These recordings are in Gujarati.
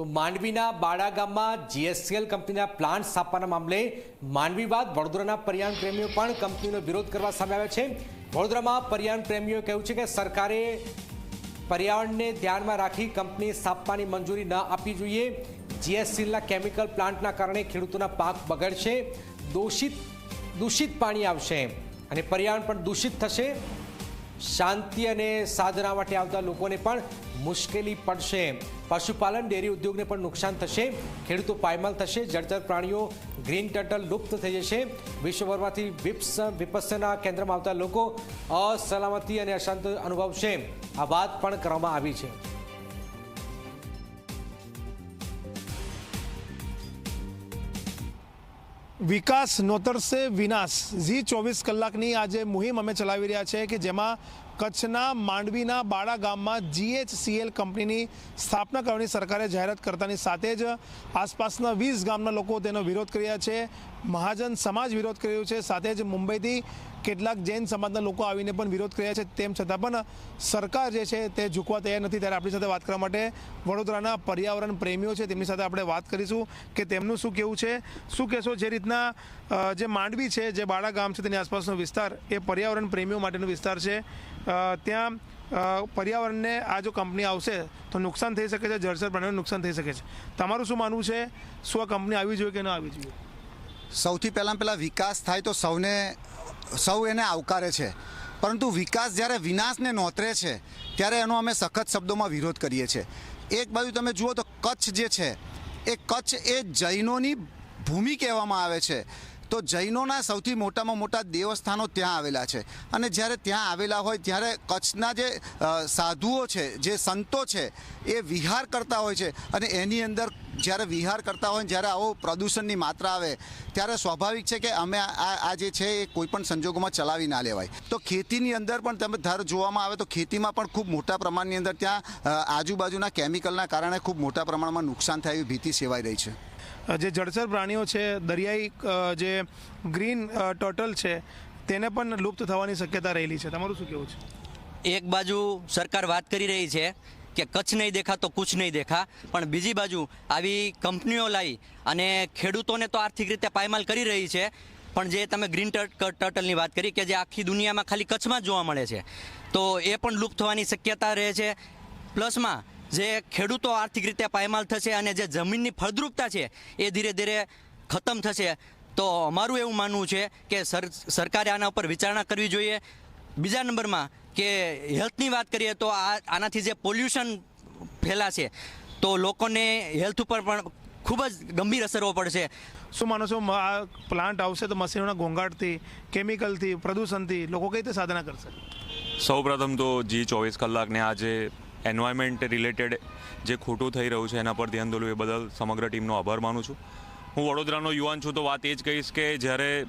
તો માંડવીના બાડા ગામમાં જીએસસીએલ કંપનીના પ્લાન્ટ સ્થાપવાના મામલે માંડવી બાદ વડોદરાના પર્યાવરણ પ્રેમીઓ પણ કંપનીનો વિરોધ કરવા સામે આવ્યા છે. વડોદરામાં પર્યાવરણ પ્રેમીઓએ કહ્યું છે કે સરકારે પર્યાવરણને ધ્યાનમાં રાખી કંપની સ્થાપવાની મંજૂરી ન આપવી જોઈએ. જીએસસીએલના કેમિકલ પ્લાન્ટના કારણે ખેડૂતોના પાક બગડશે, દૂષિત દૂષિત પાણી આવશે અને પર્યાવરણ પણ દૂષિત થશે. શાંતિ અને સાધના માટે આવતા લોકોને પણ મુશ્કેલી પડશે. પશુપાલન, ડેરી ઉદ્યોગને પણ નુકસાન થશે. ખેડૂતો પાયમાલ થશે. જળચર પ્રાણીઓ ગ્રીન ટર્ટલ લુપ્ત થઈ જશે. વિશ્વભરમાંથી વિપ્સ વિપસના કેન્દ્રમાં આવતા લોકો અસલામતી અને અશાંત અનુભવશે. આ વાત પણ કરવામાં આવી છે. વિકાસ નોતરશે વિનાશ. ઝી ચોવીસ કલાકની આજે મુહિમ અમે ચલાવી રહ્યા છે કે જેમાં કચ્છના માંડવીના બાળા ગામમાં જીએચસીએલ કંપનીની સ્થાપના કરવાની સરકારે જાહેરાત કરતાની સાથે જ આસપાસના વીસ ગામના લોકો તેનો વિરોધ કરી રહ્યા છે. મહાજન સમાજ વિરોધ કર્યો છે. સાથે જ મુંબઈથી કેટલાક જૈન સમાજના લોકો આવીને પણ વિરોધ કર્યા છે. તેમ છતાં પણ સરકાર જે છે તે ઝૂકવા તૈયાર નથી. ત્યારે આપણી સાથે વાત કરવા માટે વડોદરાના પર્યાવરણ પ્રેમીઓ છે. તેમની સાથે આપણે વાત કરીશું કે તેમનું શું કેવું છે. શું કહેશો જે રીતના જે માંડવી છે, જે બાળા ગામ છે તેની આસપાસનો વિસ્તાર, એ પર્યાવરણ પ્રેમીઓ માટેનો વિસ્તાર છે. ત્યાં પર્યાવરણને આ જો કંપની આવશે, તો નુકસાન થઈ શકે છે, જળસર પ્રાણીઓને નુકસાન થઈ શકે છે. તમારું શું માનવું છે? શું આ કંપની આવી જોઈએ કે ન આવી જોઈએ? સૌથી પહેલાં પહેલાં વિકાસ થાય તો સૌને, સૌ એને આવકારે છે. પરંતુ વિકાસ જ્યારે વિનાશને નોતરે છે, ત્યારે એનો અમે સખત શબ્દોમાં વિરોધ કરીએ છીએ. એક બાજુ તમે જુઓ તો કચ્છ જે છે, એ કચ્છ એ જૈનોની ભૂમિ કહેવામાં આવે છે. તો જૈનોના સૌથી મોટામાં મોટા દેવસ્થાનો ત્યાં આવેલા છે. અને જ્યારે ત્યાં આવેલા હોય, ત્યારે કચ્છના જે સાધુઓ છે, જે સંતો છે, એ વિહાર કરતા હોય છે. અને એની અંદર જ્યારે વિહાર કરતા હોય, જ્યારે આવો પ્રદૂષણની માત્રા આવે, ત્યારે સ્વાભાવિક છે કે અમે આ જે છે, એ કોઈપણ સંજોગોમાં ચલાવી ના લેવાય. તો ખેતીની અંદર પણ તમે ધાર જોવામાં આવે તો ખેતીમાં પણ ખૂબ મોટા પ્રમાણની અંદર ત્યાં આજુબાજુના કેમિકલના કારણે ખૂબ મોટા પ્રમાણમાં નુકસાન થાય એવી ભીતિ સેવાઈ રહી છે. જે જળચર પ્રાણીઓ છે, દરિયાઈ જે ગ્રીન ટોટલ છે, તેને પણ લુપ્ત થવાની શક્યતા રહેલી છે. તમારું શું કેવું છે? એક બાજુ સરકાર વાત કરી રહી છે કે કચ્છ નહીં દેખા તો કુછ નહીં દેખા, પણ બીજી બાજુ આવી કંપનીઓ લાવી અને ખેડૂતોને તો આર્થિક રીતે પાયમાલ કરી રહી છે, પણ જે તમે ગ્રીન ટર્ટલની વાત કરી કે જે આખી દુનિયામાં ખાલી કચ્છમાં જ જોવા મળે છે, તો એ પણ લુપ્ત થવાની શક્યતા રહે છે. પ્લસમાં જે ખેડૂતો આર્થિક રીતે પાયમાલ થશે અને જે જમીનની ફળદ્રુપતા છે એ ધીરે ધીરે ખતમ થશે. તો અમારું એવું માનવું છે કે સર સરકારે આના ઉપર વિચારણા કરવી જોઈએ. બીજા નંબરમાં કે હેલ્થની વાત કરીએ તો આ આનાથી જે પોલ્યુશન ફેલાશે તો લોકોને હેલ્થ ઉપર પણ ખૂબ જ ગંભીર અસરો પડશે. શું માનો છો આ પ્લાન્ટ આવશે તો મશીનોના ઘોંઘાટથી કેમિકલથી પ્રદૂષણથી લોકો કઈ રીતે સાધના કરશે? સૌપ્રથમ તો જી ચોવીસ કલાકને આજે એન્વાયરમેન્ટ રિલેટેડ જે ખોટું થઈ રહ્યું છે, એના પર ધ્યાન દોર્યું એ બદલ સમગ્ર ટીમનો આભાર માનું છું. હું વડોદરાનો યુવાન છું, તો વાત એ જ કહીશ કે જ્યારે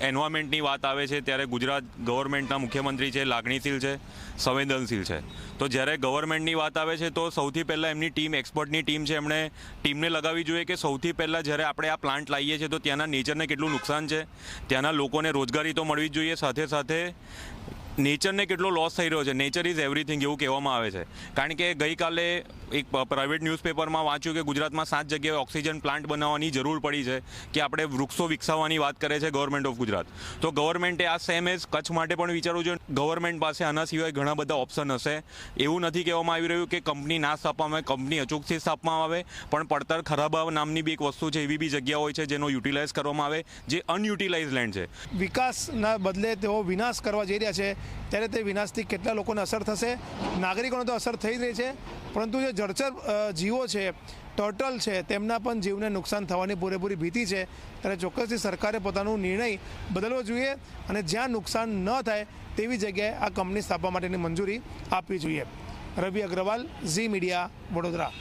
એન્વાયરમેન્ટની વાત આવે છે, ત્યારે ગુજરાત ગવર્મેન્ટના મુખ્યમંત્રી છે, લાગણીશીલ છે, સંવેદનશીલ છે. તો જ્યારે ગવર્મેન્ટની વાત આવે છે, તો સૌથી પહેલાં એમની ટીમ એક્સપર્ટની ટીમ છે, એમણે ટીમને લગાવવી જોઈએ કે સૌથી પહેલાં જ્યારે આપણે આ પ્લાન્ટ લાવીએ છીએ, તો ત્યાંના નેચરને કેટલું નુકસાન છે, ત્યાંના લોકોને રોજગારી તો મળવી જ જોઈએ, સાથે સાથે નેચરને કેટલો લોસ થઈ રહ્યો છે? નેચર ઇઝ એવરીથિંગ એવું કહેવામાં આવે છે. કારણ કે ગઈકાલે એક પ્રાઇવેટ ન્યૂઝપેપરમાં વાંચ્યું કે ગુજરાતમાં સાત જગ્યાએ ઓક્સિજન પ્લાન્ટ બનાવવાની જરૂર પડી છે કે આપણે વૃક્ષો વિકસાવવાની વાત કરે છે ગવર્મેન્ટ ઓફ ગુજરાત. તો ગવર્મેન્ટે આ સેમ એઝ કચ્છ માટે પણ વિચારવું જોઈએ. ગવર્મેન્ટ પાસે આના સિવાય ઘણા બધા ઓપ્શન હશે. એવું નથી કહેવામાં આવી રહ્યું કે કંપની ના સ્થાપવામાં આવે, કંપની અચૂકથી સ્થાપવામાં આવે, પણ પડતર ખરાબ નામની બી એક વસ્તુ છે, એવી બી જગ્યા હોય છે જેનો યુટિલાઇઝ કરવામાં આવે, જે અનયુટિલાઇઝ લેન્ડ છે. વિકાસના બદલે તેઓ વિનાશ કરવા જઈ રહ્યા છે. ત્યારે તે વિનાશથી કેટલા લોકોને અસર થશે? નાગરિકોને તો અસર થઈ જ રહી છે, પરંતુ જે જળચર જીવો છે, ટર્ટલ છે, તેમના પણ જીવને નુકસાન થવાની પૂરેપૂરી ભીતિ છે. ત્યારે ચોક્કસથી સરકારે પોતાનો નિર્ણય બદલવો જોઈએ અને જ્યાં નુકસાન ન થાય તેવી જગ્યાએ આ કંપની સ્થાપવા માટેની મંજૂરી આપવી જોઈએ. રવિ અગ્રવાલ, ઝી મીડિયા, વડોદરા.